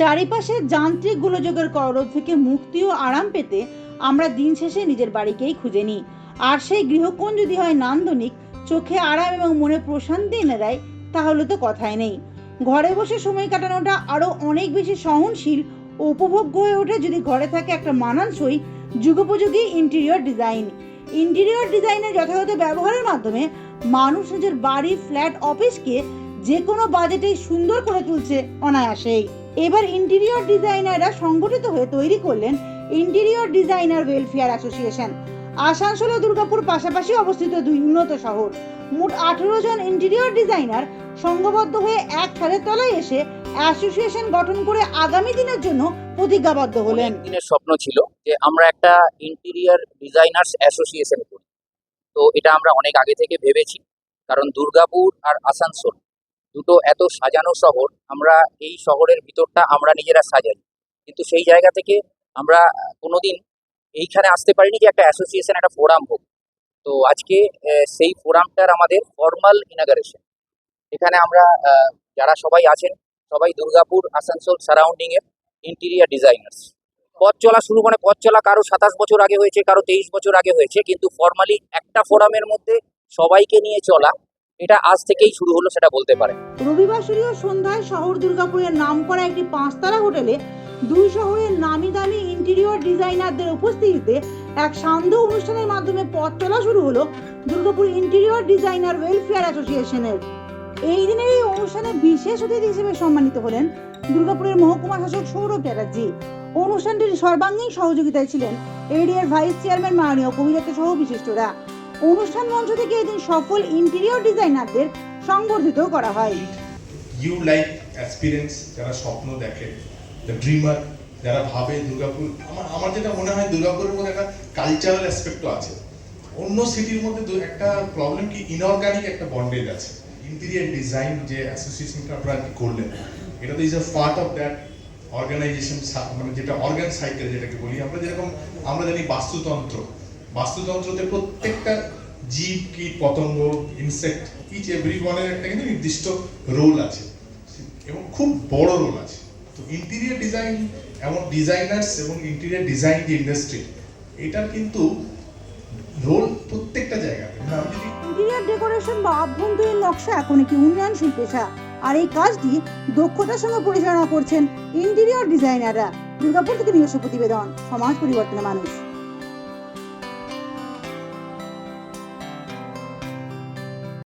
চারিপাশের যান্ত্রিক গোলযোগের কররোধ থেকে মুক্তি ও আরাম পেতে আমরা দিন শেষে নিজের বাড়িকেই খুঁজে নিই। আর সেই গৃহকোণ যদি হয় নান্দনিক, চোখে আরাম এবং মনে প্রশান্তি এনে দেয়, তাহলে তো কথাই নেই। ঘরে বসে সময় কাটানোটা আরও অনেক বেশি সহনশীল ও উপভোগ্য হয়ে ওঠে যদি ঘরে থাকে একটা মানানসই যুগোপযোগী ইন্টেরিয়র ডিজাইন। ইন্টেরিয়র ডিজাইনের যথাযথ ব্যবহারের মাধ্যমে মানুষ নিজের বাড়ি, ফ্ল্যাট, অফিসকে যে কোনো বাজেটেই সুন্দর করে তুলছে অনায়াসেই। এবার ইন্টেরিয়র ডিজাইনাররা সংগঠিত হয়ে তৈরি করলেন interior designer welfare association Asansol ও দুর্গাপুর পাশাপাশি অবস্থিত দুই উন্নত শহর। মোট আঠেরো জন ইন্টেরিয়র ডিজাইনার সংঘবদ্ধ হয়ে এক ছাদের তলায় এসে অ্যাসোসিয়েশন গঠন করে আগামী দিনের জন্য প্রতিজ্ঞাবদ্ধ হলেন। দিনের স্বপ্ন ছিল যে আমরা একটা ইন্টেরিয়ার ডিজাইনার্স অ্যাসোসিয়েশন করি। তো এটা আমরা অনেক আগে থেকে ভেবেছি, কারণ দুর্গাপুর আর আসানসোল দুটো এত সাজানো শহর, আমরা এই শহরের ভিতরটা আমরা নিজেরা সাজাই। কিন্তু সেই জায়গা থেকে আমরা কোনোদিন এইখানে আসতে পারিনি যে একটা অ্যাসোসিয়েশন একটা ফোরাম হোক। তো আজকে সেই ফোরামটার আমাদের ফর্মাল ইনাগারেশন এখানে আমরা যারা সবাই আছেন, সবাই দুর্গাপুর, আসানসোল সারাউন্ডিং এর ইন্টেরিয়ার ডিজাইনার্স পথ চলা শুরু মানে পথ চলা কারও সাতাশ বছর আগে হয়েছে, কারও তেইশ বছর আগে হয়েছে, কিন্তু ফর্মালি একটা ফোরামের মধ্যে সবাইকে নিয়ে চলা এটা আজ থেকেই শুরু হলো সেটা বলতে পারে। রবিবার শুরু সন্ধ্যায় শহর দুর্গাপুরের নামকরা একটি পাঁচতারা হোটেলে দুই শহরের নামি দামি ইন্টেরিয়র ডিজাইনারদের উপস্থিতিতে এক সান্ধ্য অনুষ্ঠানের মাধ্যমে পথ চলা শুরু হলো দুর্গাপুর ইন্টেরিয়র ডিজাইনার ওয়েলফেয়ার অ্যাসোসিয়েশনের। এই দিনের এই অনুষ্ঠানে বিশেষ অতিথি হিসেবে সম্মানিত হলেন দুর্গাপুরের মহকুমা শাসক সৌরভ চ্যাটার্জি। অনুষ্ঠানটির সর্বাঙ্গীন সহযোগিতায় ছিলেন এডিআর ভাইস চেয়ারম্যান মাননীয় কবিদত্ত সহ বিশিষ্টরা। অনুষ্ঠান মঞ্চ থেকে এদিন সফল ইন্টেরিয়র ডিজাইনারদের সংবর্ধিত করা হয়। ইউ লাইক অ্যাসপিরেন্স যারা স্বপ্ন দেখে দ্য ড্রিমার যারা ভাবে দুর্গাপুর, আমার আমার যেটা মনে হয় দুর্গাপুরের মধ্যে একটা কালচারাল অ্যাসপেক্টও আছে। অন্য সিটির মধ্যে একটা প্রবলেম কি ইনঅর্গানিক একটা বন্ডেজ আছে। ইন্টেরিয়ার ডিজাইন যে অ্যাসোসিয়েশনটা আপনারা করলেন, এটা তো is a part of that organisation মানে যেটা অর্গান সাইকেল যেটাকে বলি, আমরা যেরকম, আমরা জানি বাস্তুতন্ত্র। বাস্তুতন্ত্রতে প্রত্যেকটা জীব, কীট, পতঙ্গ ইনসেক্ট ইচ এভরি ওয়ানের একটা কিন্তু নির্দিষ্ট রোল আছে। এবং খুব বড় রোল আছে। তো ইন্টেরিয়ার ডিজাইন এমন ডিজাইনার্স এবং ইন্টেরিয়ার ডিজাইন যে ইন্ডাস্ট্রি এটার কিন্তু রোল প্রত্যেকটা যদি ইন্টেরিয়র ডেকোরেশন বা আভ্যন্তরীণ নকশা, এখন একটি উন্নয়নশীল পেশা আর এই কাজটি দক্ষতার সঙ্গে পরিচালনা করছেন ইন্টেরিয়র ডিজাইনাররা দুর্গাপুর থেকে নিজস্ব প্রতিবেদন, সমাজ পরিবর্তনের মানুষ।